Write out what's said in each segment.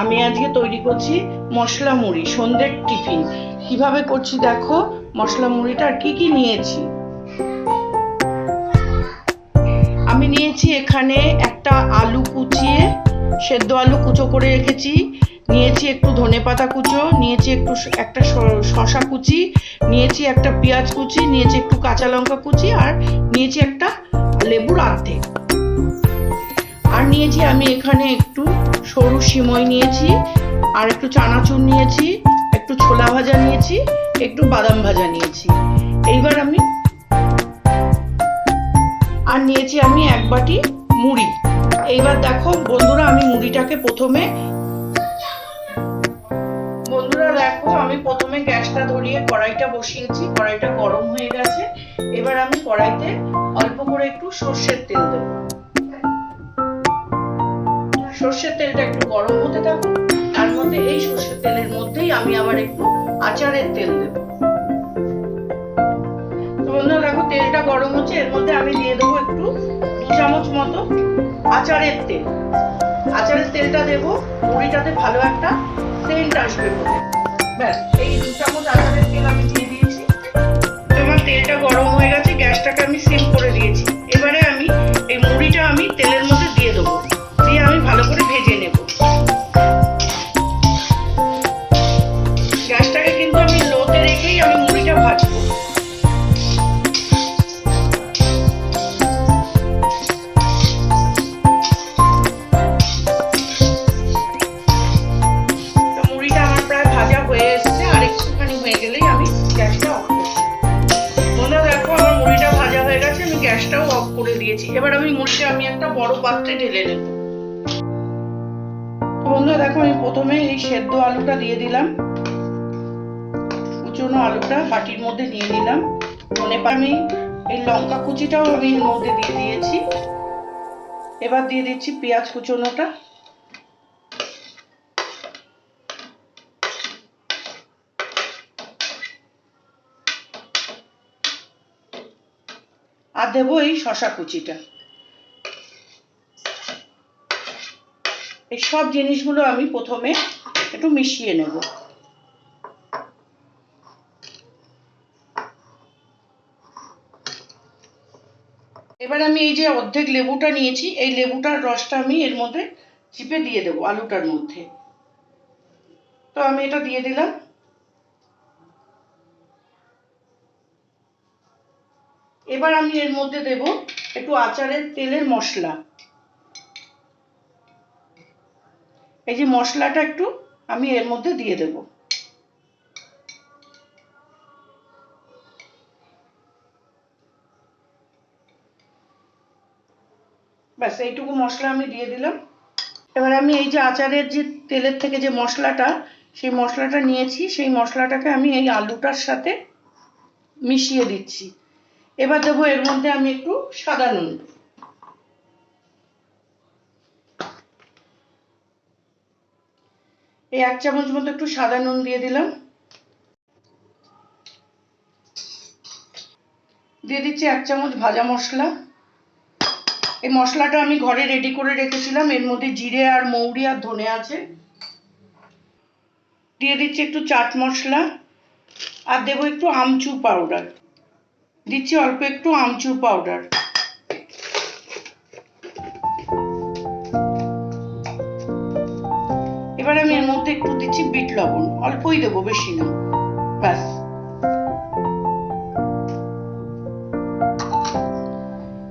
আমি আজকে তৈরি করছি মশলা মুড়ি, সন্ধ্যের টিফিন। কীভাবে করছি দেখো? মশলা মুড়িটা আর কি কি নিয়েছি? আমি নিয়েছি এখানে একটা আলু কুচিয়ে, সেদ্ধ আলু কুচো করে রেখেছি। নিয়েছি একটু ধনেপাতা কুচো, নিয়েছি একটু একটা শশা কুচি, নিয়েছি একটা পেঁয়াজ কুচি, নিয়েছি একটু কাঁচা লঙ্কা কুচি, আর নিয়েছি একটা লেবুর আর্ধেক। আর নিয়েছি, আমি এখানে একটু সরু সিমই নিয়েছি, আর একটু চানাচুর নিয়েছি, একটু ছোলা ভাজা নিয়েছি, একটু বাদাম ভাজা নিয়েছি। এইবার আমি আর নিয়েছি আমি এক বাটি মুড়ি। এইবার দেখো, বন্ধুরা, আমি মুড়িটাকে প্রথমে বন্ধুরা, দেখো, আমি প্রথমে গ্যাসটা ধরিয়ে কড়াইটা বসিয়েছি, কড়াইটা গরম হয়ে গেছে। এবার আমি কড়াইতে অল্প করে একটু সর্ষের তেল দেবো। সর্ষের তেলটা একটু গরম হতে থাকুক তার মধ্যে এই সর্ষের তেলের মধ্যেই আমি আবার একটু আচারের তেল দেব। বন্ধুরা দেখো, তেলটা গরম হচ্ছে, এর মধ্যে আমি দিয়ে দেবো একটু দু চামচ মতো আচারের তেল। আচারের তেলটা দেবো, মুড়িটাতে ভালো একটা সেন্ট আসবে বলে। ব্যাস, এই দু চামচ আচারের তেল আমি দিয়ে দিয়েছি। তোমার তেলটা গরম হয়ে গেছে, গ্যাসটাকে আমি সিম করে দিয়েছি। দিয়েছি। এবার আমি মুড়িটা আমি একটা বড় পাত্রে ঢেলে নেব। বন্ধুরা, দেখো, আমি প্রথমে এই সেদ্ধ আলুটা দিয়ে দিলাম। কুচনো আলুটা বাটির মধ্যে নিয়ে নিলাম। মনে আমি এই লঙ্কা কুচিটাও আমি এর মধ্যে দিয়ে দিয়েছি। এবার দিয়ে দিচ্ছি পেঁয়াজ কুচনোটা। আর দেবো এই শশা কুচিটা। এই সব জিনিসগুলো আমি প্রথমে একটু মিশিয়ে নেব। এবার আমি এই যে অর্ধেক লেবুটা নিয়েছি, এই লেবুটার রসটা আমি এর মধ্যে চিপে দিয়ে দেবো আলুটার মধ্যে। তো আমি এটা দিয়ে দিলাম। এবার আমি এর মধ্যে দেব একটু আচারের তেলের মশলা। এই যে মশলাটা একটু আমি এর মধ্যে দিয়ে দেব। ব্যাস, এইটুকু মশলা আমি দিয়ে দিলাম। এবার আমি এই যে আচারের যে তেলের থেকে যে মশলাটা, সেই মশলাটা নিয়েছি, সেই মশলাটাকে আমি এই আলুটার সাথে মিশিয়ে দিচ্ছি। এবার দেবো এর মধ্যে আমি একটু সাদা নুন। এই এক চামচ মতো একটু সাদা নুন দিয়ে দিলাম। দিয়ে দিচ্ছি এক চামচ ভাজা মশলা। এই মশলাটা আমি ঘরে রেডি করে রেখেছিলাম। এর মধ্যে জিরে আর মৌরি আর ধনে আছে। দিয়ে দিচ্ছি একটু চাট মশলা। আর দেবো একটু আমচুর পাউডার। দিচ্ছি অল্প একটু আমচুর পাউডার এবার আমি এর মধ্যে একটু দিচ্ছি বিট লবণ, অল্পই দেবো বেশি না, ব্যাস।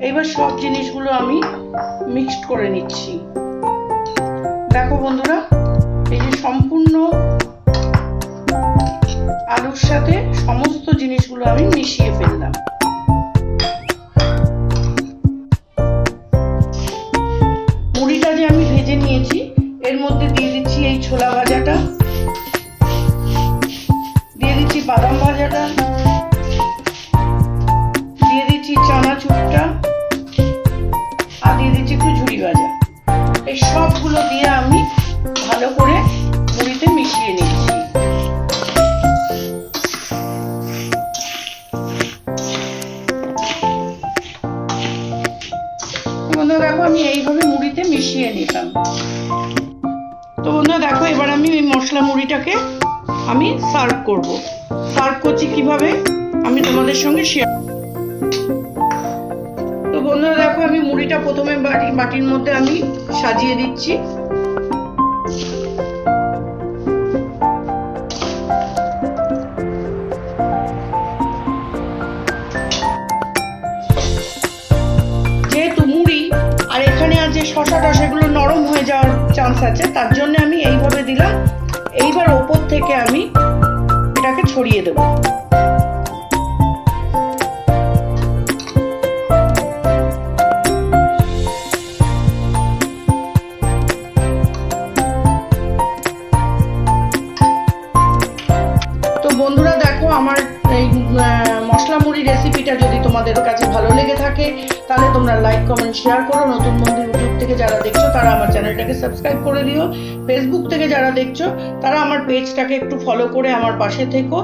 এবার সব জিনিসগুলো আমি মিক্সড করে নিচ্ছি। দেখো বন্ধুরা, এই যে সম্পূর্ণ আলুর সাথে সমস্ত জিনিসগুলো আমি মিশিয়ে ফেললাম। চানাচুরটা আর দিয়ে দিচ্ছি একটু ঝুড়ি ভাজা। এই সবগুলো দিয়ে আমি ভালো করে মুড়িতে মিশিয়ে নিচ্ছি। বন্ধুরা দেখো, আমি এইভাবে মুড়িতে মিশিয়ে নিলাম। তো বন্ধুরা আমি এই মশলা মুড়িটাকে আমি সার্ভ করব। সার্ভ করছি কীভাবে? আমি তোমাদের সঙ্গে শেয়ার বন্ধুরা দেখো, আমি মুড়িটা প্রথমে বাটি বাটির মধ্যে আমি সাজিয়ে দিচ্ছি। যেহেতু মুড়ি, আর এখানে আছে শশাটা, সেগুলো নরম হয়ে যাওয়ার চান্স আছে, তার জন্য আমি এইভাবে দিলাম। এইবার ওপর থেকে আমি এটাকে ছড়িয়ে দেবো। যদি তোমাদের কাছে ভালো লেগে থাকে, তাহলে তোমরা লাইক কমেন্ট শেয়ার করো। নতুন বন্ধু ইউটিউব থেকে যারা দেখছ, তারা আমার চ্যানেলটাকে সাবস্ক্রাইব করে দিও। ফেসবুক থেকে যারা দেখছ, তারা আমার পেজটাকে একটু ফলো করে আমার পাশে থেকো।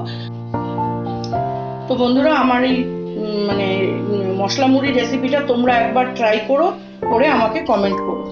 তো বন্ধুরা, আমার এই মানে মশলা মুড়ি রেসিপিটা তোমরা একবার ট্রাই করো, করে আমাকে কমেন্ট করো।